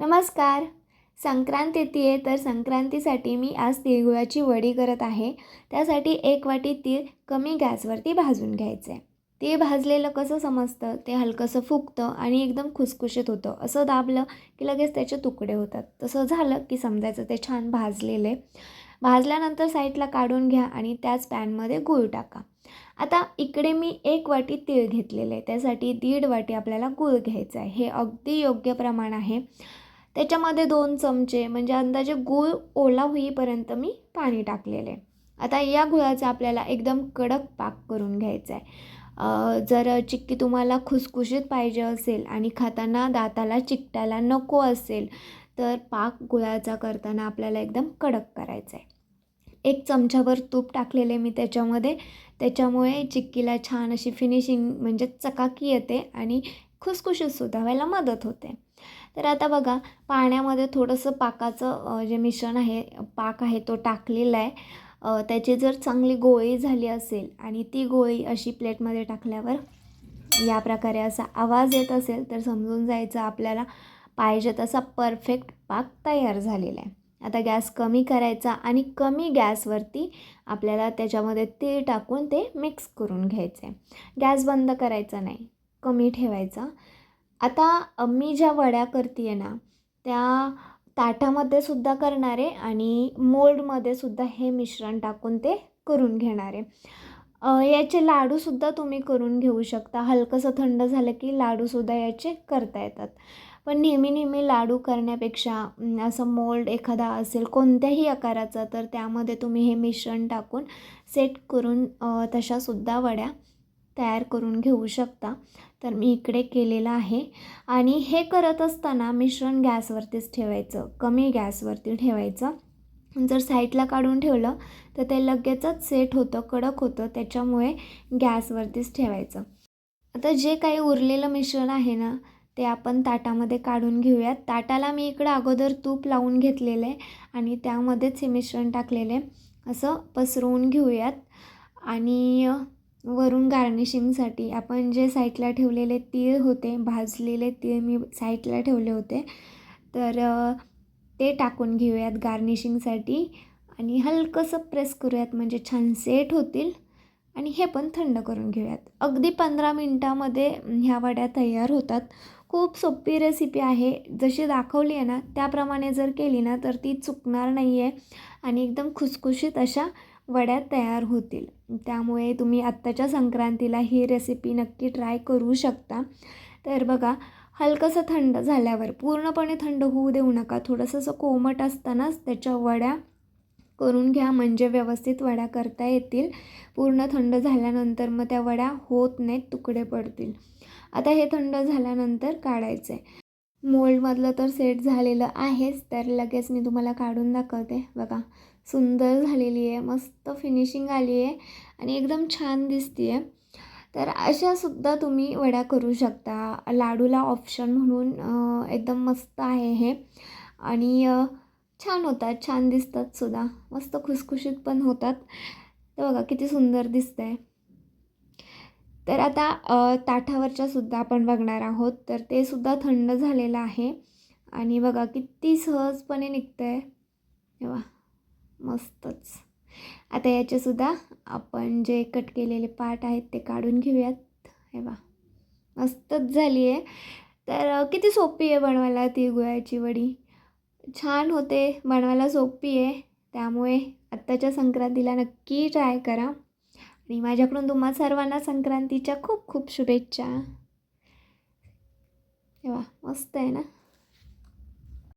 नमस्कार. संक्रांत येते आहे तर संक्रांतीसाठी मी आज तिळगुळाची वडी करत आहे. त्यासाठी एक वाटी तीळ कमी गॅसवरती भाजून घ्यायचं आहे ते भाजलेलं कसं समजतं? ते हलकंसं फुगतं आणि एकदम खुसखुशीत होतं. असं दाबलं की लगेच त्याचे तुकडे होतात. तसं झालं की समजायचं ते छान भाजलेलं. आहे भाजल्यानंतर साईडला काढून घ्या आणि त्याच पॅनमध्ये गूळ टाका. आता इकडे मी एक वाटी तीळ घेतलेलं. आहे त्यासाठी दीड वाटी आपल्याला गूळ घ्यायचा आहे हे अगदी योग्य प्रमाण आहे. त्याच्यामध्ये दोन चमचे म्हणजे अंदाजे गूळ ओला होईपर्यंत मी पाणी टाकलेले. आता या गुळाचा आपल्याला एकदम कडक पाक करून घ्यायचा आहे जर चिक्की तुम्हाला खुसखुशीत पाहिजे असेल आणि खाताना दाताला चिकटायला नको असेल तर पाक गुळाचा करताना आपल्याला एकदम कडक करायचा आहे एक चमच्यावर तूप टाकलेले मी त्याच्यामध्ये. त्याच्यामुळे चिक्कीला छान अशी फिनिशिंग म्हणजे चकाकी येते आणि खुसखुशीतसुद्धा व्हायला मदत होते. तर आता बघा पाण्यामध्ये थोडंसं पाकाचं जे मिश्रण आहे पाक आहे तो टाकलेला आहे. त्याची जर चांगली गोळी झाली असेल आणि ती गोळी अशी प्लेटमध्ये टाकल्यावर या प्रकारे असा आवाज येत असेल तर समजून जायचं आपल्याला पाहिजे तसा परफेक्ट पाक तयार झालेला आहे. आता गॅस कमी करायचा आणि कमी गॅसवरती आपल्याला त्याच्यामध्ये तीळ टाकून ते मिक्स करून घ्यायचे. गॅस बंद करायचा नाही. कमी ठेवायचा. आता मी ज्या वड्या करते आहे ना त्या ताटामध्ये सुद्धा करणारे आणि मोल्डमध्ये सुद्धा हे मिश्रण टाकून ते करून घेणारे. याचे लाडूसुद्धा तुम्ही करून घेऊ शकता. हलकंसं थंड झालं की लाडूसुद्धा याचे करता येतात. पण नेहमी नेहमी लाडू करण्यापेक्षा असं मोल्ड एखादा असेल कोणत्याही आकाराचा तर त्यामध्ये तुम्ही हे मिश्रण टाकून सेट करून तशासुद्धा वड्या तयार करून घेऊ शकता. तर मी इकडे केलेलं आहे. आणि हे करत असताना मिश्रण गॅसवरतीच ठेवायचं. कमी गॅसवरती ठेवायचं. जर साईडला काढून ठेवलं तर ते लगेचच सेट होतं कडक होतं. त्याच्यामुळे गॅसवरतीच ठेवायचं. आता जे काही उरलेलं मिश्रण आहे ना ते आपण ताटामध्ये काढून घेऊयात. ताटाला मी इकडं अगोदर तूप लावून घेतलेलं आहे आणि त्यामध्येच हे मिश्रण टाकलेलं आहे. असं पसरवून घेऊयात. आणि वरून गार्निशिंगसाठी आपण जे साईडला ठेवलेले तीळ होते भाजलेले तीळ मी साईडला ठेवले होते. तर ते टाकून घेऊयात गार्निशिंगसाठी आणि हलकंसं प्रेस करूयात म्हणजे छान सेट होतील आणि हे पण थंड करून घेऊयात. अगदी पंधरा मिनटामध्ये ह्या वड्या तयार होतात. खूप सोपी रेसिपी आहे. जशी दाखवली आहे ना त्याप्रमाणे जर केली ना तर ती चुकणार नाही आहे आणि एकदम खुसखुशीत अशा वड्या तयार होतील. त्यामुळे तुम्ही आत्ताच्या संक्रांतीला ही रेसिपी नक्की ट्राय करू शकता. तर बघा हलकंसं थंड झाल्यावर पूर्णपणे थंड होऊ देऊ नका. थोडंसं असं कोमट असतानाच त्याच्या वड्या करून घ्या. म्हणजे व्यवस्थित वड्या करता येतील. पूर्ण थंड झाल्यानंतर मग त्या वड्या होत नाहीत तुकडे पडतील. आता हे थंड झाल्यानंतर काढायचं आहे मोल्डमधलं तर सेट झालेलं आहेच. तर लगेच मी तुम्हाला काढून दाखवते. बघा सुंदर झालेली आहे मस्त फिनिशिंग आली आहे आणि एकदम छान दिसते आहे तर अशासुद्धा तुम्ही वड्या करू शकता. लाडूला ऑप्शन म्हणून एकदम मस्त आहे हे. आणि छान होतात छान दिसतात सुद्धा. मस्त खुसखुशीत पण होतात. तर बघा किती सुंदर दिसतं आहे तर आता ताठावरच्या सुद्धा आपण बघणार आहोत. तर ते सुद्धा थंड झालेलं आहे. आणि बघा किती सहजपणे निघतं आहे तेव्हा मस्तच. आता याचेसुद्धा आपण जे कट केलेले पार्ट आहेत ते काढून घेऊयात. हे बा मस्तच झाली आहे. तर किती सोपी आहे बनवायला ती गुळाची वडी? छान होते. बनवायला सोपी आहे. त्यामुळे आत्ताच्या संक्रांतीला नक्की ट्राय करा. आणि माझ्याकडून तुम्हा सर्वांना संक्रांतीच्या खूप खूप शुभेच्छा. तेव्हा मस्त आहे ना?